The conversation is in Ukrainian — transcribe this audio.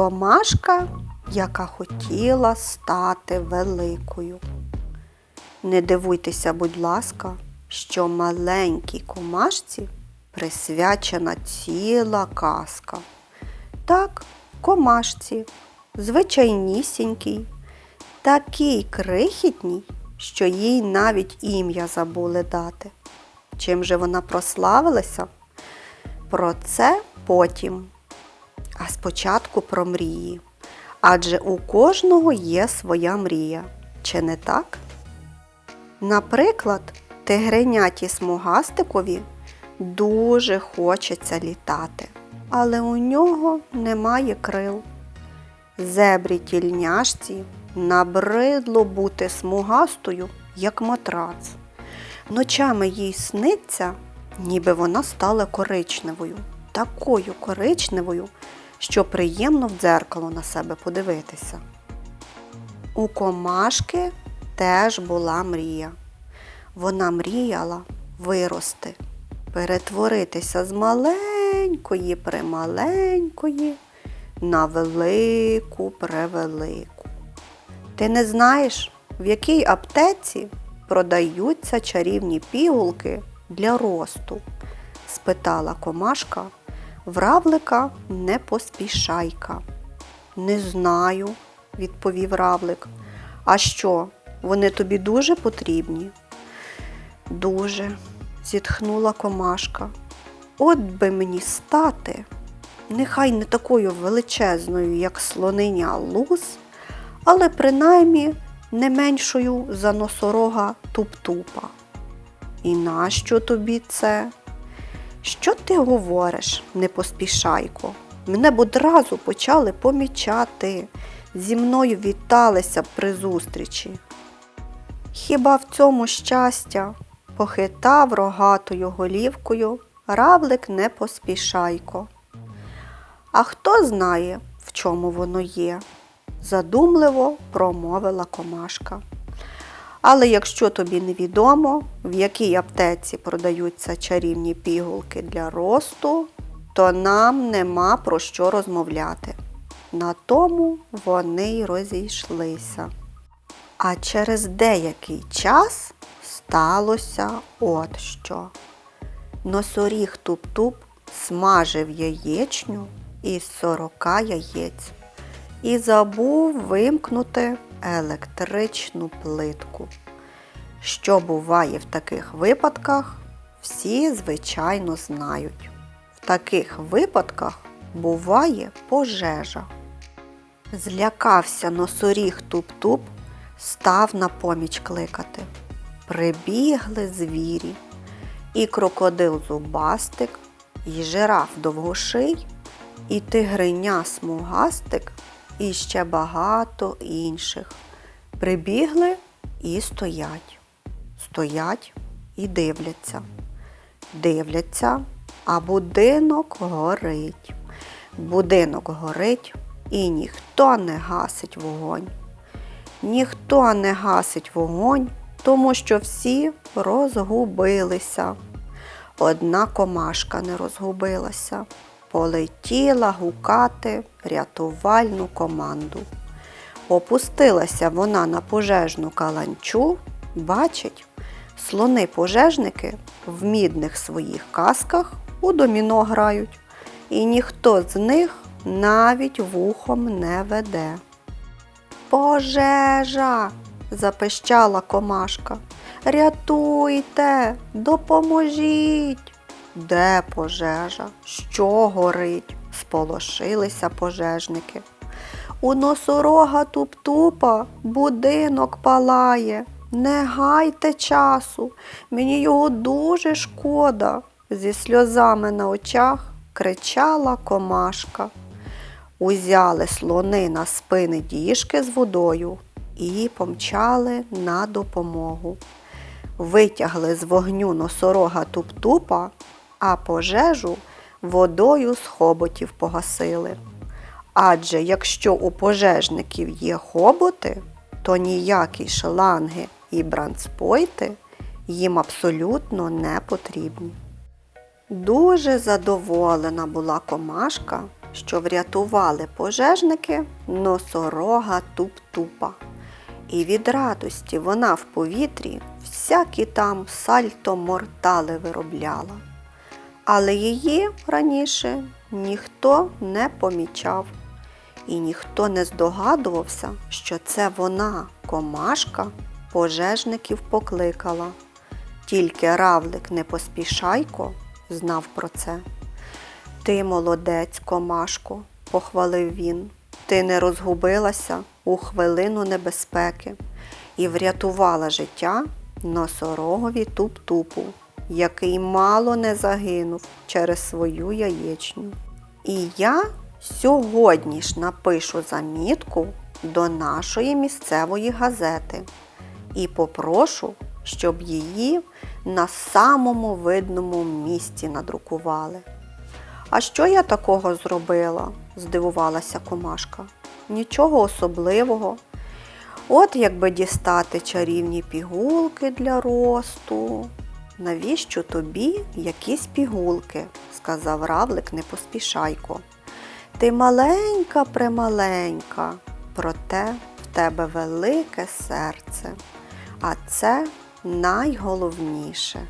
Комашка, яка хотіла стати великою. Не дивуйтеся, будь ласка, що маленькій комашці присвячена ціла казка. Так, комашці, звичайнісінькій, такій крихітній, що їй навіть ім'я забули дати. Чим же вона прославилася? Про це потім. А спочатку про мрії. Адже у кожного є своя мрія. Чи не так? Наприклад, тигреняті смугастикові дуже хочеться літати, але у нього немає крил. Зебрі тільняшці набридло бути смугастою, як матрац. Ночами їй сниться, ніби вона стала коричневою, такою коричневою, що приємно в дзеркало на себе подивитися. У комашки теж була мрія. Вона мріяла вирости, перетворитися з маленької прималенької на велику превелику. Ти не знаєш, в якій аптеці продаються чарівні пігулки для росту? спитала комашка, вравлика не поспішайка. Не знаю, відповів равлик. А що, вони тобі дуже потрібні? Дуже, зітхнула комашка. От би мені стати, нехай не такою величезною, як слониня луз, але принаймні не меншою за носорога туп-тупа. І нащо тобі це? Що ти говориш, не поспішайко? Мене б одразу почали помічати, зі мною віталися б при зустрічі. Хіба в цьому щастя? похитав рогатою голівкою равлик не поспішайко. А хто знає, в чому воно є? задумливо промовила комашка. Але якщо тобі невідомо, в якій аптеці продаються чарівні пігулки для росту, то нам нема про що розмовляти. На тому вони й розійшлися. А через деякий час сталося от що. Носоріг туп-туп смажив яєчню із сорока яєць і забув вимкнути електричну плитку. Що буває в таких випадках, всі, звичайно, знають. В таких випадках буває пожежа. Злякався носоріг туп-туп, став на поміч кликати. Прибігли звірі, і крокодил зубастик, і жираф довгоший, і тигриня смугастик, і ще багато інших. Прибігли і стоять. Стоять і дивляться. Дивляться, а будинок горить. Будинок горить і ніхто не гасить вогонь. Ніхто не гасить вогонь, тому що всі розгубилися. Одна комашка не розгубилася, полетіла гукати рятувальну команду. Опустилася вона на пожежну каланчу, бачить, слони-пожежники в мідних своїх касках у доміно грають, і ніхто з них навіть вухом не веде. Пожежа! запищала комашка. Рятуйте, допоможіть. Де пожежа? Що горить? сполошилися пожежники. У носорога туп-тупа будинок палає. Не гайте часу, мені його дуже шкода, зі сльозами на очах кричала комашка. Узяли слони на спини діжки з водою і помчали на допомогу. Витягли з вогню носорога туп-тупа, а пожежу водою з хоботів погасили. Адже якщо у пожежників є хоботи, то ніякі шланги і бранспойти їм абсолютно не потрібні. Дуже задоволена була комашка, що врятували пожежники носорога туп-тупа. І від радості вона в повітрі всякі там сальто мортали виробляла. Але її раніше ніхто не помічав, і ніхто не здогадувався, що це вона, комашка, пожежників покликала. Тільки равлик не поспішайко знав про це. Ти молодець, комашко, похвалив він. Ти не розгубилася у хвилину небезпеки і врятувала життя носорогові туп-тупу, який мало не загинув через свою яєчню. І я сьогодні ж напишу замітку до нашої місцевої газети і попрошу, щоб її на самому видному місці надрукували. А що я такого зробила? здивувалася комашка. Нічого особливого. От якби дістати чарівні пігулки для росту. Навіщо тобі якісь пігулки? сказав равлик не поспішайко. Ти маленька, премаленька, проте в тебе велике серце, а це найголовніше.